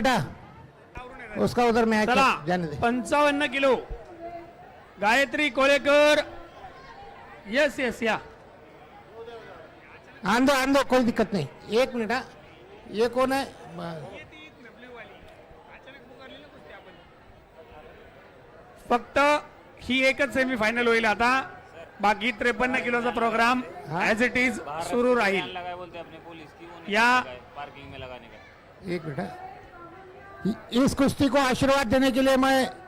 बेटा। उसका उधर मैच जाने दे। पंचावन्न kilo. Gayatri Kolekar. Yes yes या आंदो आंदो कोई दिक्कत नहीं। एक मिनट हाँ। ये कौन है? फक्त ही एकच सेमी फायनल होईल आता. बाकी त्रेपन्न किलोचा प्रोग्राम? ऍज इट इज सुरू राहील. या- पार्किंग में लगाने का. एक मिनट इस कुश्ती को आशीर्वाद देने के लिए मैं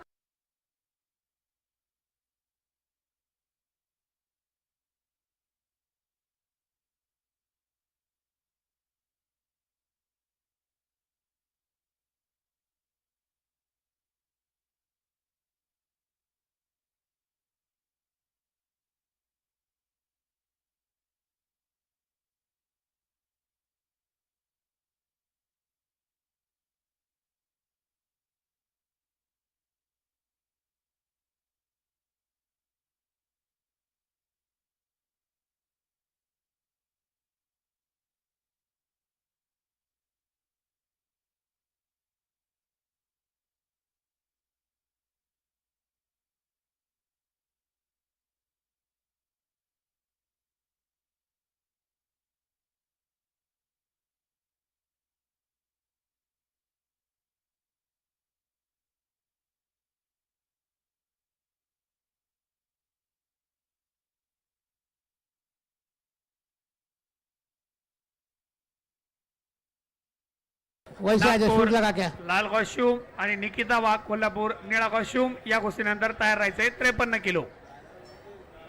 वैसे आ जाए नागपूर, सूट लगा क्या? लाल कॉस्ट्युम आणि निकिता वाघ कोल्हापूर निळा कॉस्ट्युम या कुस्तीनंतर तयार राहायचंय त्रेपन्न किलो.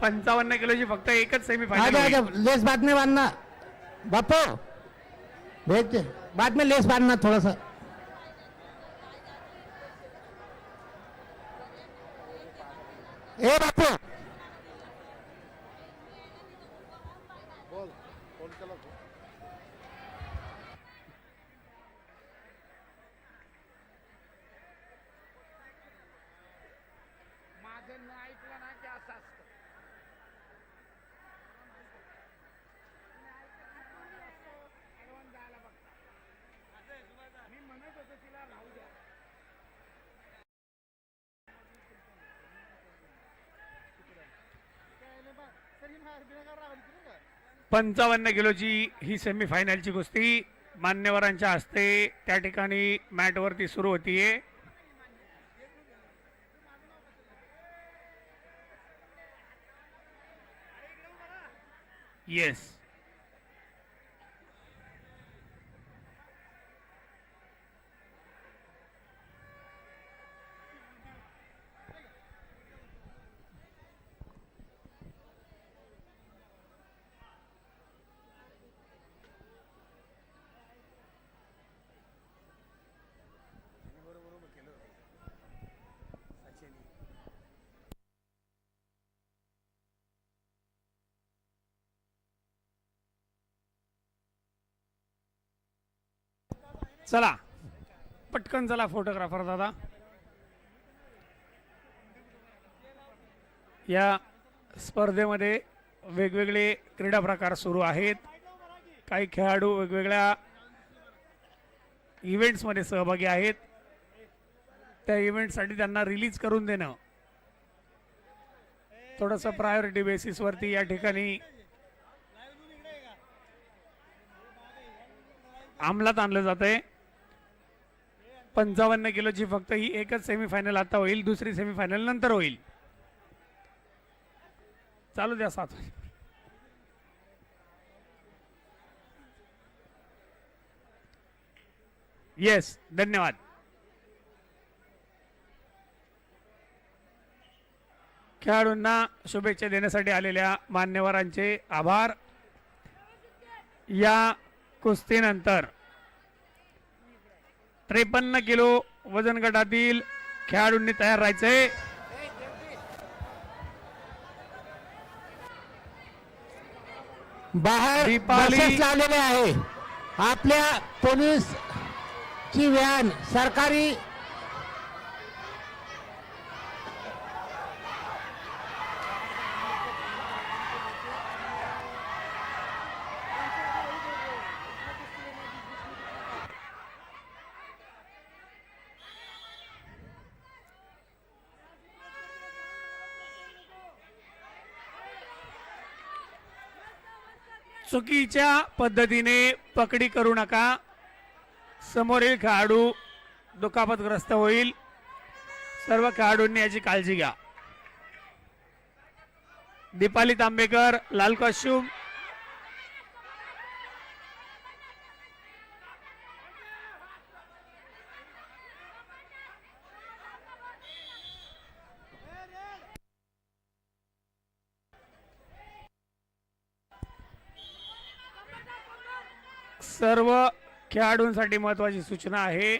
पंचावन्न किलोची फक्त एकच सेमी आ जा आ फायनल जा लेस बाद में बांधना बापू भेज दे बाद में लेस बांधना थोड़ा सा ए बापू. पंचावन्न किलोची ही सेमीफायनलची कुस्ती. मान्यवरांच्या हस्ते त्या ठिकाणी मॅटवरती सुरू होतीये. येस चला. पटकन चला फोटोग्राफर दादा. या स्पर्धेमध्ये वेगवेगळे क्रीडा प्रकार सुरू आहेत. काही खेळाडू वेगवेगळ्या इव्हेंट्समध्ये सहभागी आहेत. त्या इव्हेंटसाठी त्यांना रिलीज करून देणं. थोडंसं प्रायोरिटी बेसिसवरती या ठिकाणी अंमलात आणलं जात आहे पंचावन्न किलोची फक्त ही एकच सेमीफायनल आता होईल दुसरी सेमीफायनल नंतर होईल. चालू द्या सात. येस धन्यवाद. खेळाडूंना शुभेच्छा देण्यासाठी आलेल्या मान्यवरांचे आभार. या कुस्तीनंतर त्रेपन्न किलो वजन गटातील खेळाडूंनी तयार राहायचंय. बाहेर लावलेले आहे. आपल्या पोलीस ची व्हॅन सरकारी चुकीच्या पद्धतीने पकडी करू नका. समोरील खेळाडू दुखापतग्रस्त होईल. सर्व खेळाडूंनी याची काळजी घ्या. दीपाली तांबेकर लाल कॉस्ट्यूम सर्व खेळाडूंसाठी महत्त्वाची सूचना आहे.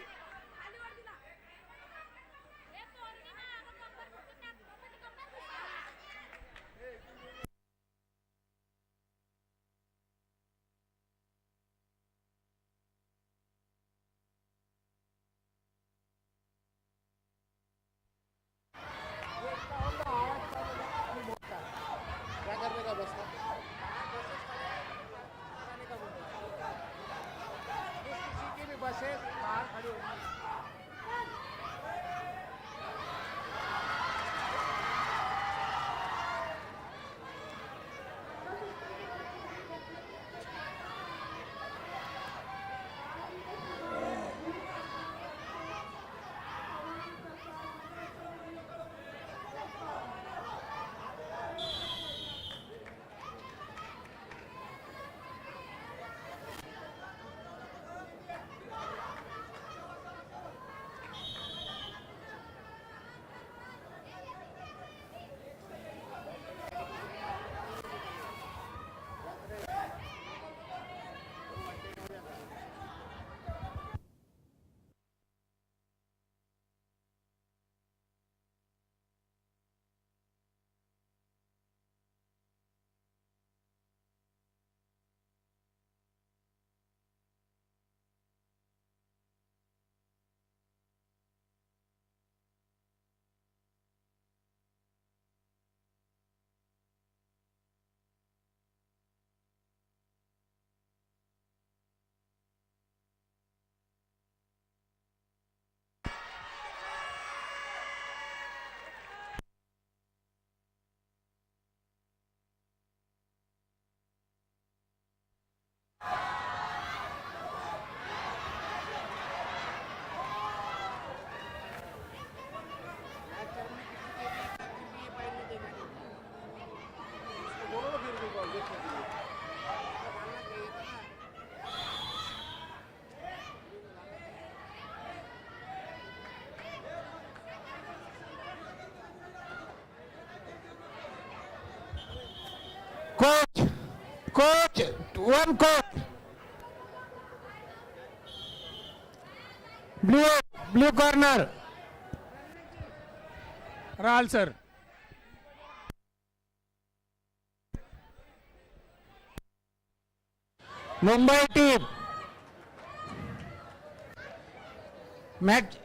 Coach one coach blue blue corner राहाल सर. मुंबई टीम मॅच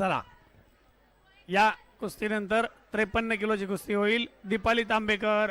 चला. या कुस्तीनंतर त्रेपन्न किलोची कुस्ती होईल. दीपाली तांबेकर.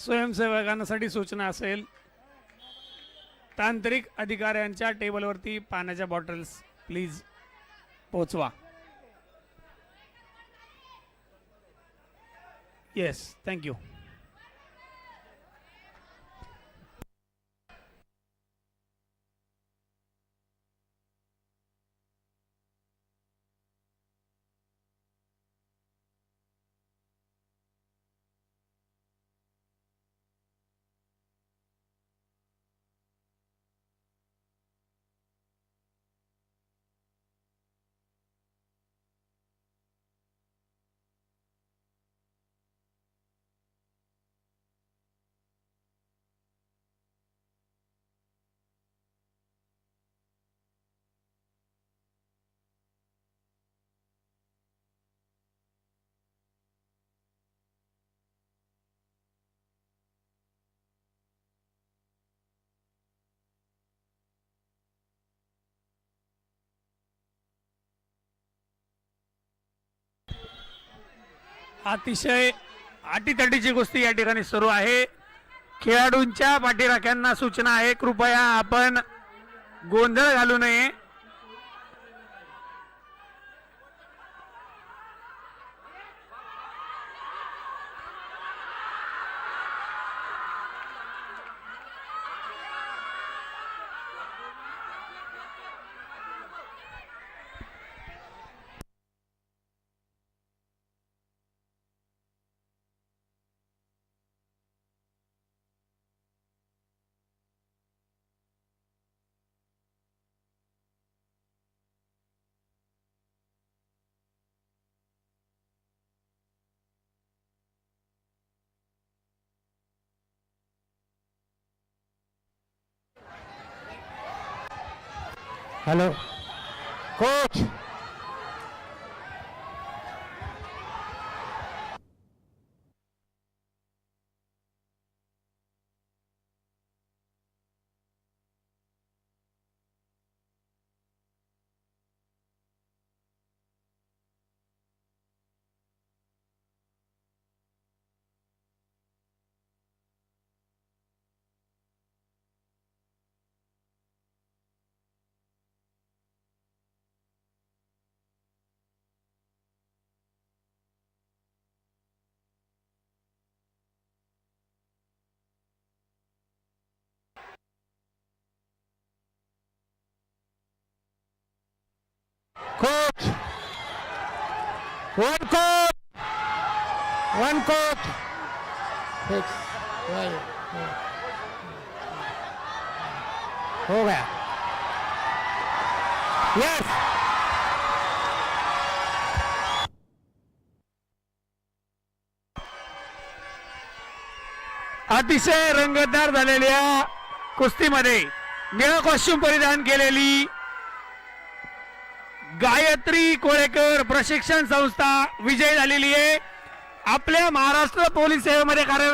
स्वयंसेवकांसाठी सूचना असेल. तांत्रिक अधिकाऱ्यांच्या टेबलवरती पाण्याच्या बॉटल्स प्लीज पोचवा. येस थँक्यू अतिशय अटीतटीची गोष्टी या ठिकाणी सुरू आहे. खेळाडूंच्या पाठीराख्यांना सूचना आहे. कृपया आपण गोंधळ घालू नये. Hello coach coach one coach one coach fix हो गया यस अतिशय रंगतदार झालेल्या कुस्तीमध्ये निळा कॉस्ट्युम परिधान केलेली गायत्री कोळेकर प्रशिक्षण संस्था विजय झालेली आहे. आपल्या महाराष्ट्र पोलीस सेवेमध्ये कार्यरत